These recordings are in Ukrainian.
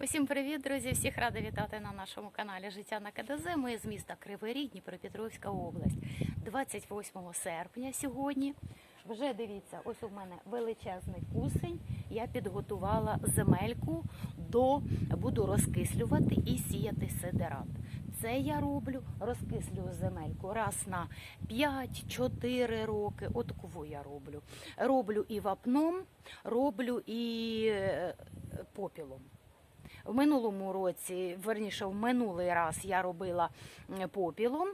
Усім привіт, друзі! Всіх рада вітати на нашому каналі Життя на КДЗ. Ми з міста Кривий Ріг, Дніпропетровська область. 28 серпня сьогодні. Вже дивіться, ось у мене величезний кусень. Я підготувала земельку до буду розкислювати і сіяти сидерат. Це я роблю, розкислюю земельку раз на 5-4 роки. От кого я роблю. Роблю і вапном, роблю і е, попілом. В минулому році, верніше, в минулий раз я робила попілом,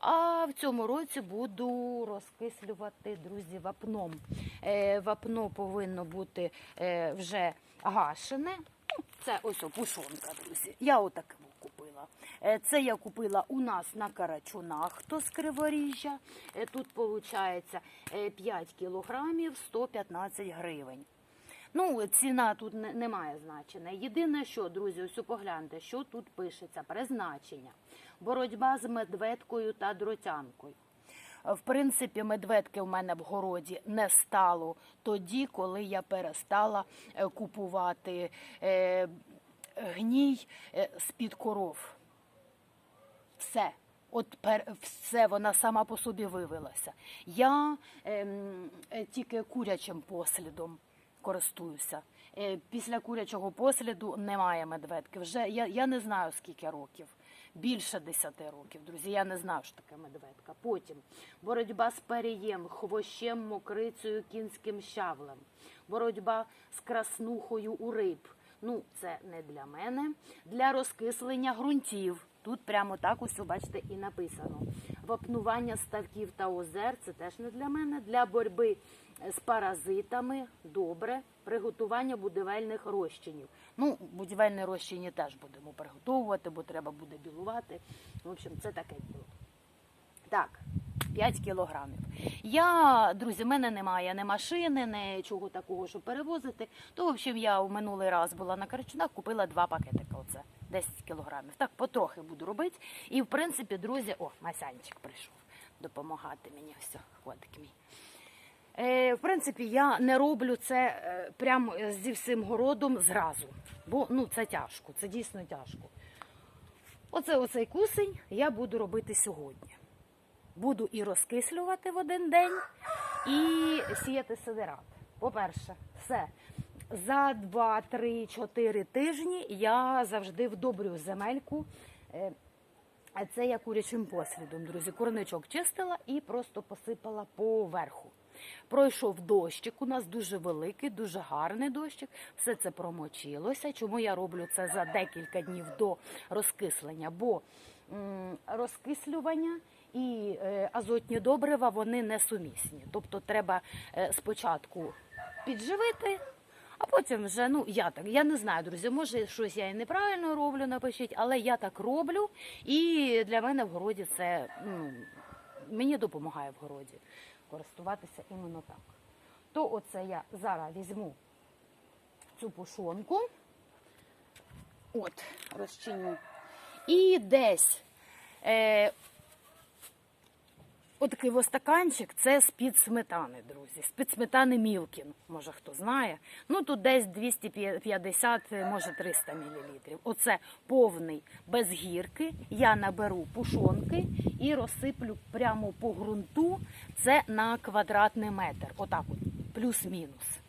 а в цьому році буду розкислювати, друзі, вапном. Е, Вапно повинно бути е, вже гашене. Ну, Це ось опушонка, друзі. Я отаке купила. Е, Це я купила у нас на Карачунах, хто з Криворіжжя. Тут виходить 5 кілограмів 115 гривень. Ну, ціна тут не, не має значення. Єдине, що, друзі, ось погляньте, що тут пишеться: призначення, боротьба з медведкою та дротянкою. В принципі, медведки в мене в городі не стало тоді, коли я перестала е, купувати е, гній е, з-під коров. Все. От все вона сама по собі вивелася. Я ем, е, тільки курячим послідом користуюся. Е, після курячого посліду немає медведки. Вже я, я не знаю скільки років. Більше 10 років, друзі. Я не знаю, що таке медведка. Потім боротьба з перієм, хвощем, мокрицею, кінським щавлем, боротьба з краснухою у риб. Ну, це не для мене. Для розкислення ґрунтів. Тут прямо так ось, бачите, і написано. Вапнування ставків та озер це теж не для мене. Для боротьби з паразитами добре. Приготування будівельних розчинів. Ну, будівельні розчині теж будемо приготовувати, бо треба буде білувати. В общем, це таке діло. Так, 5 кілограмів. Я, друзі, в мене немає ні машини, ні чого такого, щоб перевозити. То, в общем, я в минулий раз була на Карачунах, купила два пакетика. Оце 10 кілограмів. Так, потрохи буду робити. І, в принципі, друзі, о, Масянчик прийшов допомагати мені. Все, хватик мій. Е, в принципі, я не роблю це е, прямо зі всім городом зразу. Бо ну, це тяжко, це дійсно тяжко. Оце оцей кусень я буду робити сьогодні. Буду і розкислювати в один день, і сіяти сидерат. По-перше, все. За 2, 3, 4 тижні я завжди вдобрюю земельку. Е, Це я курячим послідом, друзі. Курничок чистила і просто посипала поверху. Пройшов дощик, у нас дуже великий, дуже гарний дощик. Все це промочилося. Чому я роблю це за декілька днів до розкислення? Бо розкислювання і е, азотні добрива вони несумісні. Тобто треба е, спочатку підживити. А потім вже, ну я так, я не знаю, друзі, може щось я і неправильно роблю, напишіть, але я так роблю, і для мене в городі це ну, мені допомагає в городі користуватися іменно так. То оце я зараз візьму цю пушонку, от, розчиню, і десь е, Отакий ось стаканчик це з-під сметани, друзі. З-під сметани Мілкін, може хто знає. Ну тут десь 250, може 300 мл. Оце повний без гірки. Я наберу пушонки і розсиплю прямо по ґрунту. Це на квадратний метр. Отак от, плюс-мінус.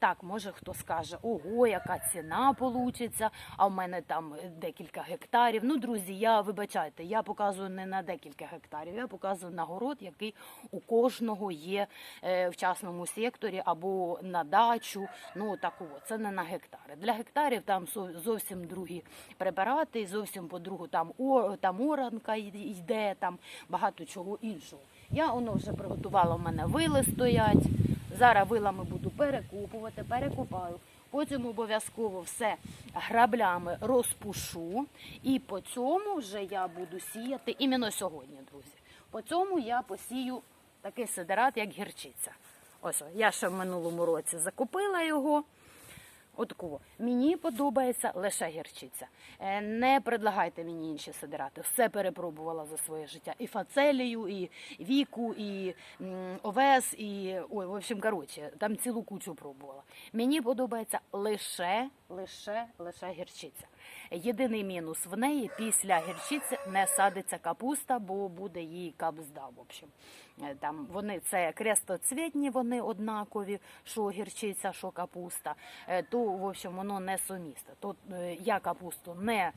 Так, може хто скаже, ого, яка ціна получиться, а в мене там декілька гектарів. Ну, друзі, я вибачайте, я показую не на декілька гектарів, я показую на город, який у кожного є е, в частному секторі або на дачу. Ну, такого, це не на гектари. Для гектарів там зовсім другі препарати, зовсім по-другу там, о, там оранка йде, там багато чого іншого. Я воно вже приготувала, в мене вили стоять. Зараз вилами буду перекопувати, перекопаю. Потім обов'язково все граблями розпушу. І по цьому вже я буду сіяти іменно сьогодні, друзі. По цьому я посію такий сидерат, як гірчиця. Ось, я ще в минулому році закупила його. От кого. Мені подобається лише гірчиця. Е, Не предлагайте мені інші сидирати. Все перепробувала за своє життя. І фацелію, і віку, і овес, і ой, в общем, коротше, там цілу кучу пробувала. Мені подобається лише, лише, лише гірчиця. Єдиний мінус в неї після гірчиці не садиться капуста, бо буде їй капзда. В общем. Е, Там вони це крестоцвітні, вони однакові, що гірчиця, що капуста. Е, То, в общем, воно не сумісне. То е, я капусту не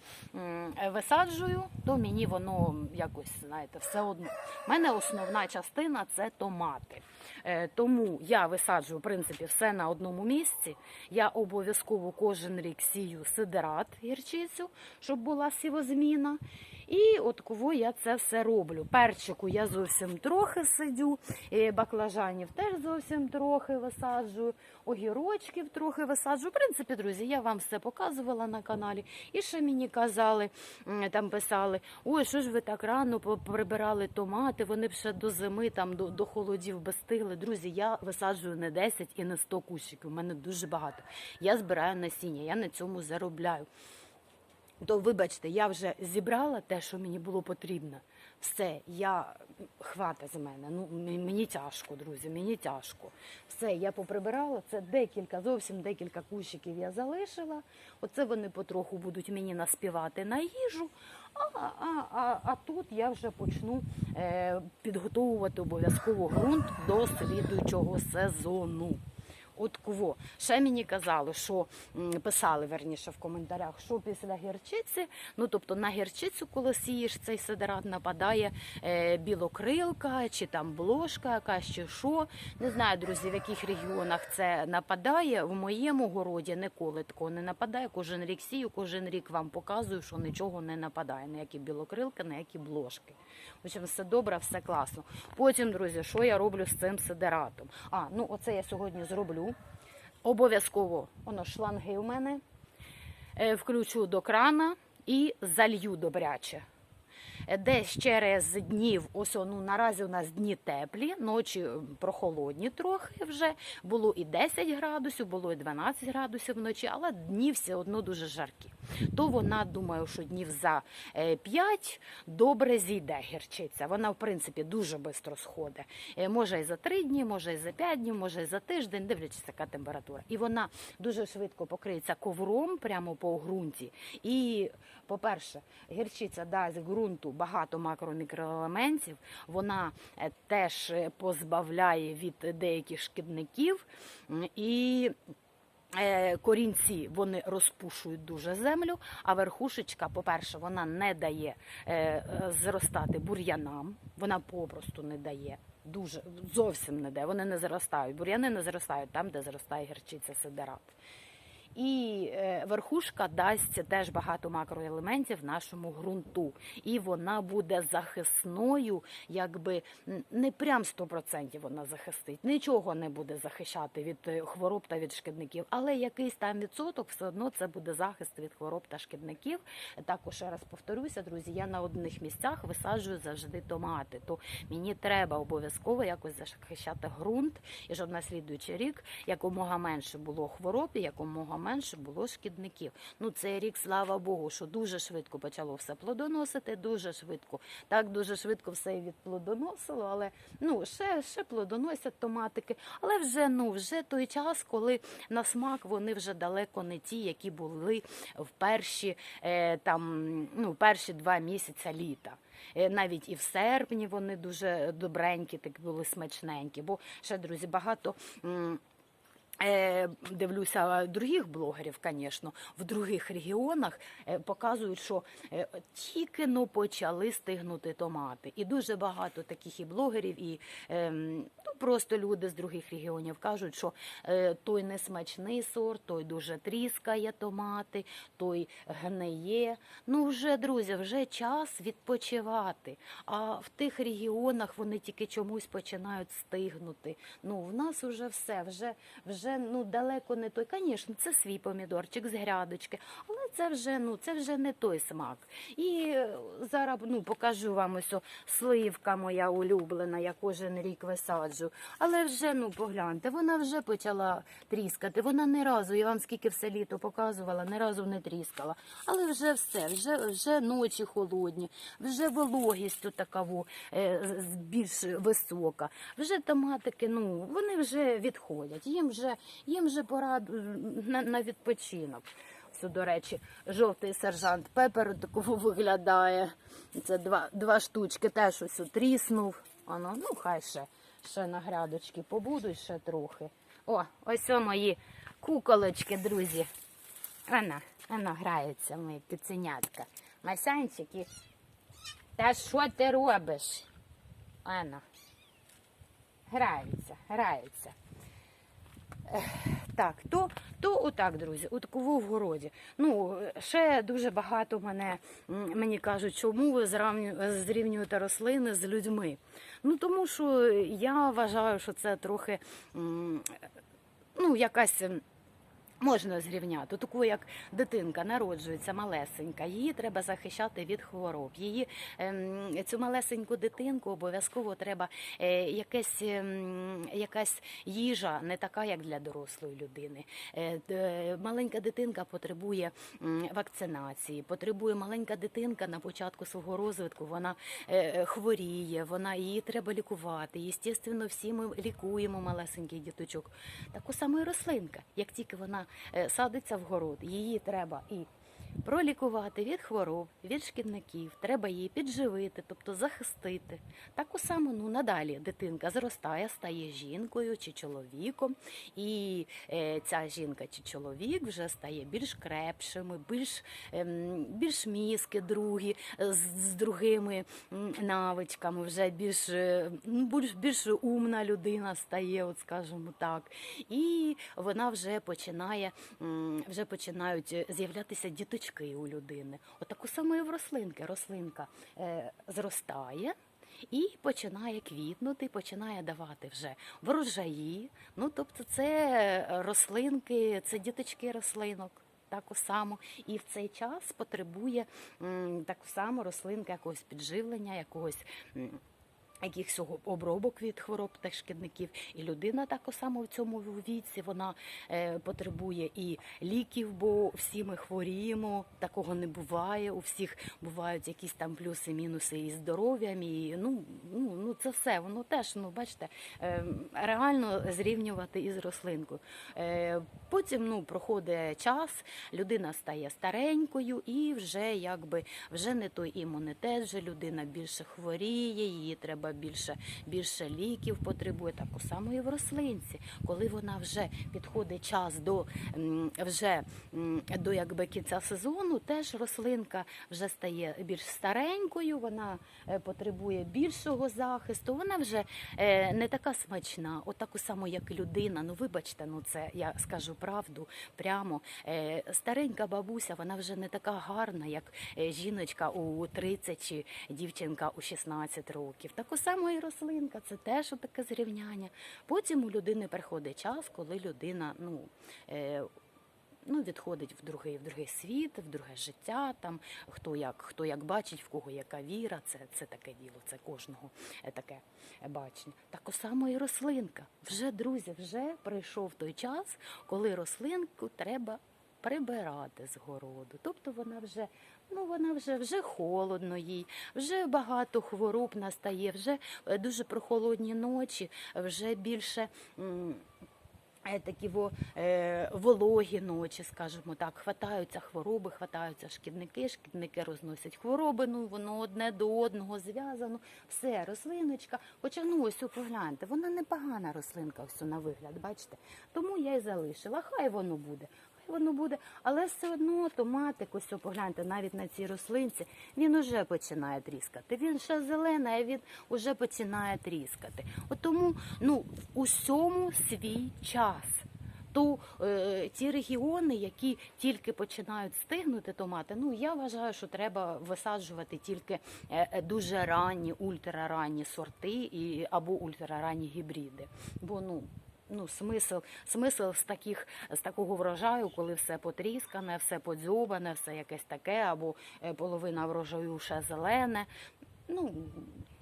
висаджую, то мені воно якось, знаєте, все одно. У мене основна частина це томати. Е, Тому я висаджую, в принципі, все на одному місці. Я обов'язково кожен рік сію сидерат гірчицю, щоб була сівозміна. І от кого я це все роблю. Перчику я зовсім трохи сидю, баклажанів теж зовсім трохи висаджую, огірочків трохи висаджую. В принципі, друзі, я вам все показувала на каналі. І ще мені казали, там писали: ой, що ж ви так рано прибирали томати, вони б ще до зими, там до, до холодів би стигли. Друзі, я висаджую не 10 і не 100 кущиків. У мене дуже багато. Я збираю насіння, я на цьому заробляю. То вибачте, я вже зібрала те, що мені було потрібно. Все, я хвата з мене. Ну мені тяжко, друзі, мені тяжко. Все, я поприбирала. Це декілька, зовсім декілька кущиків я залишила. Оце вони потроху будуть мені наспівати на їжу. А, а, а, а тут я вже почну е, підготовувати обов'язково ґрунт до слідуючого сезону. От кого. Ще мені казали, що писали верніше в коментарях, що після гірчиці, ну тобто на гірчицю, коли сієш цей сидерат, нападає е, білокрилка чи там блошка якась чи що. Не знаю, друзі, в яких регіонах це нападає. В моєму городі ніколи такого не нападає. Кожен рік сію, кожен рік вам показую, що нічого не нападає. Ніякі білокрилки, ніякі блошки. В общем, все добре, все класно. Потім, друзі, що я роблю з цим сидератом? А, ну оце я сьогодні зроблю. Обов'язково воно шланги у мене. Е, Включу до крана і залью добряче. Е, Десь через днів, ось ну, наразі у нас дні теплі, ночі е, прохолодні трохи вже. Було і 10 градусів, було і 12 градусів вночі, але дні все одно дуже жаркі. То вона, думаю, що днів за 5 добре зійде гірчиця. Вона, в принципі, дуже швидко сходить. Е, Може і за 3 дні, може і за 5 днів, може і за тиждень, дивлячись, яка температура. І вона дуже швидко покриється ковром прямо по ґрунті. І, по-перше, гірчиця дасть ґрунту багато макро-мікроелементів. Вона е, теж е, позбавляє від деяких шкідників. І Е, Корінці вони розпушують дуже землю, а верхушечка, по-перше, вона не дає зростати бур'янам, вона попросту не дає. Дуже зовсім не дає. Вони не зростають. Бур'яни не зростають там, де зростає гірчиця сидерат. І е, верхушка дасть теж багато макроелементів нашому ґрунту. І вона буде захисною, якби не прям 100% вона захистить. Нічого не буде захищати від е, хвороб та від шкідників, але якийсь там відсоток все одно це буде захист від хвороб та шкідників. Також ще раз повторюся, друзі, я на одних місцях висаджую завжди томати. То мені треба обов'язково якось захищати ґрунт, і щоб на слідуючий рік якомога менше було хвороб якомога менше було шкідників. Ну цей рік, слава Богу, що дуже швидко почало все плодоносити, дуже швидко. Так дуже швидко все і відплодоносило, але ну ще, ще плодоносять томатики. Але вже ну вже той час, коли на смак вони вже далеко не ті, які були в перші е, там ну перші два місяці літа. Е, Навіть і в серпні вони дуже добренькі, такі були смачненькі. Бо ще друзі, багато. Е, Дивлюся других блогерів, звісно, в других регіонах е, показують, що е, тільки но почали стигнути томати. І дуже багато таких і блогерів, і е, ну, просто люди з других регіонів кажуть, що той несмачний сорт, той дуже тріскає томати, той гниє. Ну, вже, друзі, вже час відпочивати. А в тих регіонах вони тільки чомусь починають стигнути. Ну, в нас вже все, вже, вже ну, далеко не той. Звісно, це свій помідорчик з грядочки, але це вже ну це вже не той смак. І е, зараз ну покажу вам ось сливка моя улюблена, я кожен рік висаджу. Але вже ну погляньте, вона вже почала тріскати. Вона не разу, я вам скільки все літо показувала, не разу не тріскала. Але вже все, вже, вже ночі холодні, вже вологість такаву е, більш висока. Вже томатики, ну вони вже відходять. Їм вже їм вже пора на, на відпочинок. Все, до речі, жовтий сержант Пепер такого виглядає. Це два, два штучки теж ось тріснув. Воно, ну хай ще, ще на грядочки побудуть ще трохи. О, ось о мої куколочки, друзі. Вона, вона грається, мої киценятка. Масянчики. Та що ти робиш? Ана. Граються, граються. Ех, Так, то, то отак, друзі, такому в городі. Ну, ще дуже багато мене, мені кажуть, чому ви зрівнюєте рослини з людьми. Ну, тому що я вважаю, що це трохи ну, якась. Можна зрівняти, таку як дитинка народжується малесенька, її треба захищати від хвороб. Її ем, цю малесеньку дитинку обов'язково треба е, якесь, ем, якась їжа, не така, як для дорослої людини. Е, маленька дитинка потребує вакцинації, потребує маленька дитинка на початку свого розвитку. Вона е, хворіє, вона її треба лікувати. Єстественно, всі ми лікуємо малесеньких діточок. Таку саму і рослинка. Як тільки вона садиться в город, її треба і пролікувати від хвороб, від шкідників, треба її підживити, тобто захистити. Таку саму ну надалі дитинка зростає, стає жінкою чи чоловіком, і е, ця жінка чи чоловік вже стає більш крепшими, більш, ем, більш мізки другі, е, з, з другими навичками, вже більш, е, ну, більш, більш умна людина стає, от скажімо так. І вона вже починає, вже починають е, з'являтися діточки у людини. Отаку саму і в рослинки. Рослинка е, зростає. І починає квітнути, починає давати вже врожаї. Ну тобто, це рослинки, це діточки рослинок. Таку саму, і в цей час потребує м, таку саму рослинка якогось підживлення, якогось якихось обробок від хвороб та шкідників. І людина так само в цьому віці вона е, потребує і ліків, бо всі ми хворіємо. Такого не буває. У всіх бувають якісь там плюси, мінуси із здоров'ям. І ну, ну, ну це все. Воно теж, ну бачите, е, реально зрівнювати із рослинкою. Е, потім ну, проходить час, людина стає старенькою і вже якби вже не той імунітет, вже людина більше хворіє, її треба більше, більше ліків потребує. Таку само і в рослинці. Коли вона вже підходить час до вже до якби кінця сезону, теж рослинка вже стає більш старенькою, вона е, потребує більшого захисту. Вона вже е, не така смачна, отаку саму, як людина. Ну вибачте, ну це я скажу правду прямо. Е, Старенька бабуся, вона вже не така гарна, як жіночка у 30 чи дівчинка у 16 років. Таку само і рослинка, це теж таке зрівняння. Потім у людини приходить час, коли людина ну. е, Ну, відходить в другий, в другий світ, в друге життя. Там хто як, хто як бачить, в кого яка віра, це, це таке діло, це кожного е, таке бачення. Так само і рослинка. Вже друзі, вже прийшов той час, коли рослинку треба прибирати з городу. Тобто вона вже, ну вона вже вже холодно їй, вже багато хвороб настає, вже е, дуже прохолодні ночі, вже більше. е, Такі е, вологі ночі, скажімо так, хватаються хвороби, хватаються шкідники, шкідники розносять хвороби, ну воно одне до одного зв'язано. Все, рослиночка, хоча ну ось погляньте, вона непогана рослинка, ось на вигляд, бачите. Тому я й залишила. Хай воно буде. Воно буде, але все одно томатик, ось погляньте, навіть на цій рослинці, він уже починає тріскати. Він ще зелений, а він уже починає тріскати. От тому ну, усьому свій час. То е, ті регіони, які тільки починають стигнути томати, ну я вважаю, що треба висаджувати тільки е, е, дуже ранні, ультраранні сорти і або ультраранні гібриди. Бо ну ну, смисл, смисл з таких з такого врожаю, коли все потріскане, все подзьобане, все якесь таке, або е, половина врожаю ще зелене. Ну,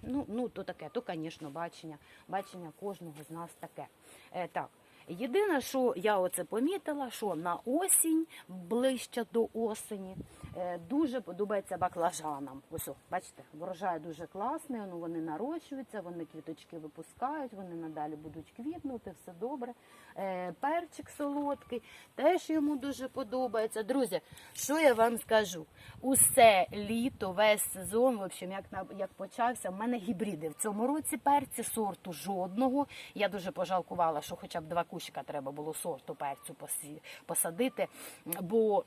ну, ну то таке, то, звісно, бачення, бачення кожного з нас таке. Е, так. Єдине, що я оце помітила, що на осінь, ближче до осені, е, дуже подобається баклажанам. Ось, бачите, врожай дуже класний, ну, вони нарощуються, вони квіточки випускають, вони надалі будуть квітнути, все добре. Е, Перчик солодкий, теж йому дуже подобається. Друзі, що я вам скажу? Усе літо, весь сезон, в общем, як, як почався, в мене гібриди. В цьому році перці сорту жодного. Я дуже пожалкувала, що хоча б два кущика треба було сорту перцю посадити, бо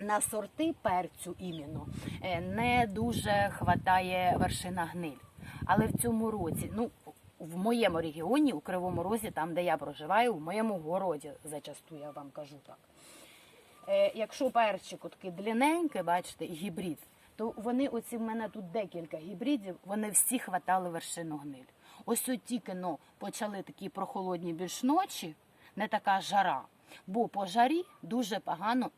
на сорти перцю іменно е, не дуже хватає вершина гниль. Але в цьому році, ну в моєму регіоні, у Кривому Розі, там де я проживаю, в моєму городі, зачасту я вам кажу так. Е, якщо перчик такий длинненький, бачите, гібрид, то вони, оці в мене тут декілька гібридів, вони всі хватали вершину гниль. Ось от тільки ну, почали такі прохолодні більш ночі, не така жара. Бо по жарі дуже погано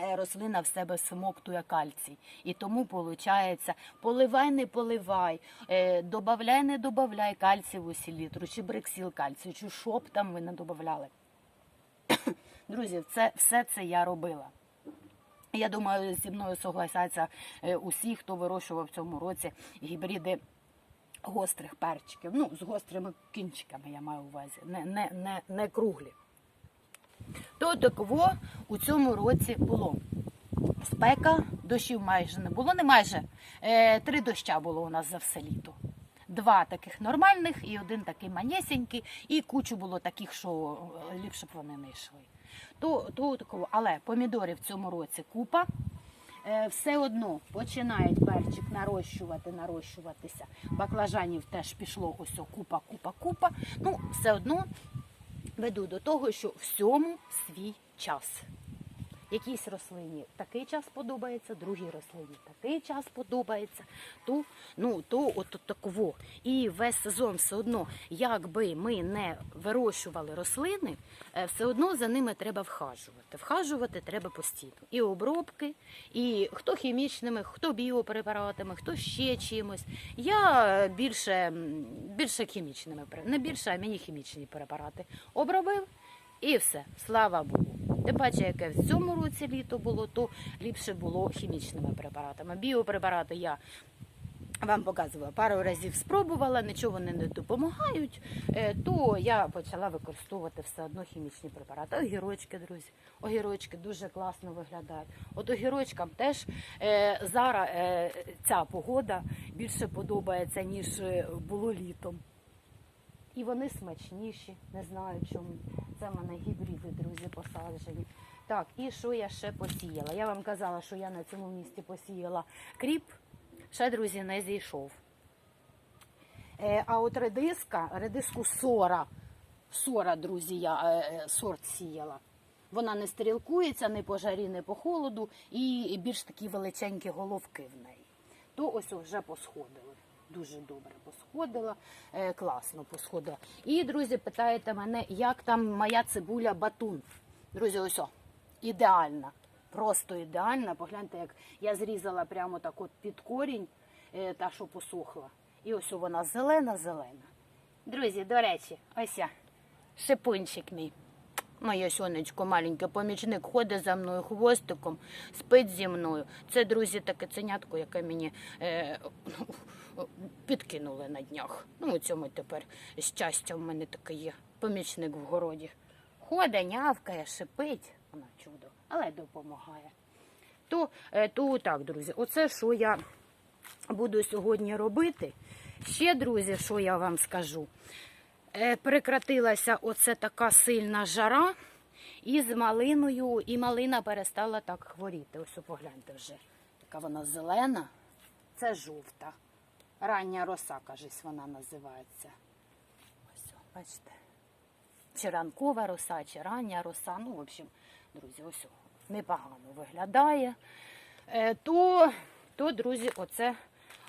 е, рослина в себе всмоктує кальцій. І тому виходить, поливай, не поливай, е, добавляй, не добавляй кальціву селітру, чи брексіл кальцію, чи що б там ви не додавали. Друзі, це, все це я робила. Я думаю, зі мною согласяться е, усі, хто вирощував в цьому році гібриди гострих перчиків. Ну, з гострими кінчиками я маю увазі, не, не, не, не круглі. То такого у цьому році було. Спека, дощів майже не було, не майже. Е, три доща було у нас за все літо. Два таких нормальних і один такий манєсенький, і кучу було таких, що е, ліпше б вони не йшли. То, то. Але помідорів в цьому році купа. Е, все одно починають перчик нарощувати, нарощуватися. Баклажанів теж пішло ось купа, купа, купа. Ну, все одно веду до того, що всьому свій час. Якійсь рослині такий час подобається, другій рослині такий час подобається. То, ну, то от такого. І весь сезон все одно, як би ми не вирощували рослини, е, все одно за ними треба вхажувати. Вхажувати треба постійно. І обробки, і хто хімічними, хто біопрепаратами, хто ще чимось. Я більше, більше хімічними, не більше, а мені хімічні препарати обробив. І все, слава Богу. Тим паче, яке в цьому році літо було, то ліпше було хімічними препаратами. Біопрепарати я вам показувала пару разів спробувала, нічого вони не допомагають, е, то я почала використовувати все одно хімічні препарати. Огірочки, друзі, огірочки дуже класно виглядають. От огірочкам теж е, зараз е, ця погода більше подобається, ніж було літом. І вони смачніші, не знаю чому. Це в мене гібриди, друзі, посаджені. Так, і що я ще посіяла? Я вам казала, що я на цьому місці посіяла кріп. Ще, друзі, не зійшов. Е, а от редиска, редиску сора. Сора, друзі, я е, е, сорт сіяла. Вона не стрілкується ні по жарі, ні по холоду, і більш такі величенькі головки в неї. То ось вже посходили. Дуже добре посходила, е, класно посходила. І, друзі, питаєте мене, як там моя цибуля батун. Друзі, ось о, ідеальна. Просто ідеальна. Погляньте, як я зрізала прямо так от під корінь, е, та що посохла. І ось вона зелена-зелена. Друзі, до речі, ось я, шипунчик мій. Моє сонечко маленьке, помічник ходить за мною хвостиком, спить зі мною. Це, друзі, таке ценятко, яке мені е, підкинули на днях. Ну, у цьому тепер щастя в мене таке є. Помічник в городі. Ходить, нявкає, шипить. Вона чудо, але допомагає. То, е, то так, друзі, оце що я буду сьогодні робити. Ще, друзі, що я вам скажу. Е, Прекратилася оце така сильна жара і з малиною, і малина перестала так хворіти. Ось погляньте вже. Така вона зелена, це жовта. Рання роса, кажись, вона називається. Ось, бачите. Чи ранкова роса, чи рання роса. Ну, в общем, друзі, ось непогано виглядає. Е, То, то, друзі, оце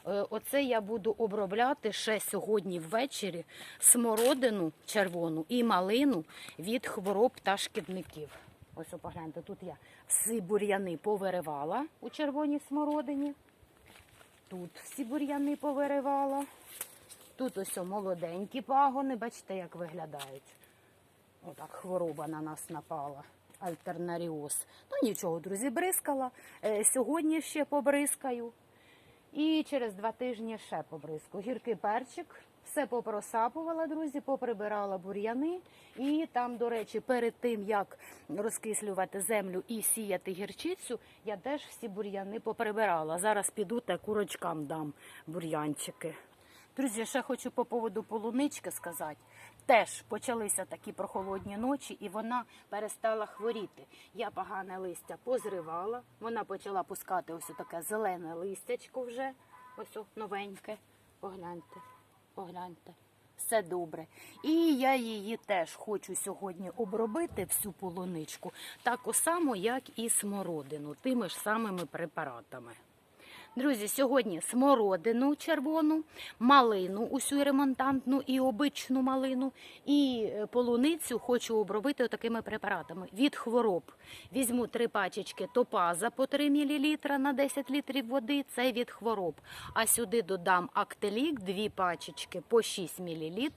Оце я буду обробляти ще сьогодні ввечері смородину червону і малину від хвороб та шкідників. Ось погляньте, тут я всі бур'яни повиривала у червоній смородині. Тут всі бур'яни повиривала. Тут ось молоденькі пагони, бачите, як виглядають. Отак хвороба на нас напала. Альтернаріоз. Ну нічого, друзі, бризкала. Е, сьогодні ще побризкаю. І через два тижні ще побризку. Гіркий перчик. Все попросапувала, друзі, поприбирала бур'яни. І там, до речі, перед тим як розкислювати землю і сіяти гірчицю, я теж всі бур'яни поприбирала. Зараз піду та курочкам дам бур'янчики. Друзі, ще хочу по поводу полунички сказати. Теж почалися такі прохолодні ночі, і вона перестала хворіти. Я погане листя позривала. Вона почала пускати ось таке зелене листячко вже. Ось новеньке. Погляньте, погляньте. Все добре. І я її теж хочу сьогодні обробити всю полуничку, так само, як і смородину, тими ж самими препаратами. Друзі, сьогодні смородину червону, малину, усю ремонтантну і обичну малину, і е, полуницю хочу обробити такими препаратами від хвороб. Візьму три пачечки топаза по 3 мл на 10 літрів води. Це від хвороб. А сюди додам актелік, дві пачечки по 6 мл.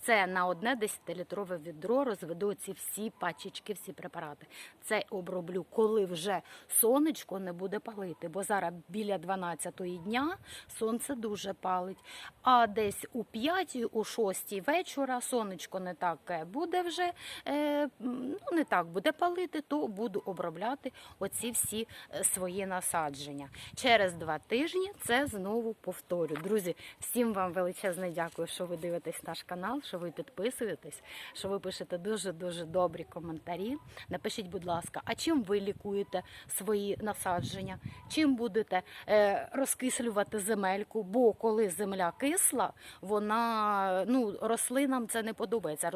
Це на одне 10-літрове відро розведу ці всі пачечки, всі препарати. Це оброблю, коли вже сонечко не буде палити, бо зараз біля 12 дня сонце дуже палить. А десь у 5, у 6 вечора сонечко не так буде вже, е, ну не так буде палити, то буду обробляти оці всі е, свої насадження. Через два тижні це знову повторю. Друзі, всім вам величезне дякую, що ви дивитесь наш канал, що ви підписуєтесь, що ви пишете дуже-дуже добрі коментарі. Напишіть, будь ласка, а чим ви лікуєте свої насадження? Чим будете е, розкислювати земельку? Бо коли земля кисла, вона ну рослинам це не подобається.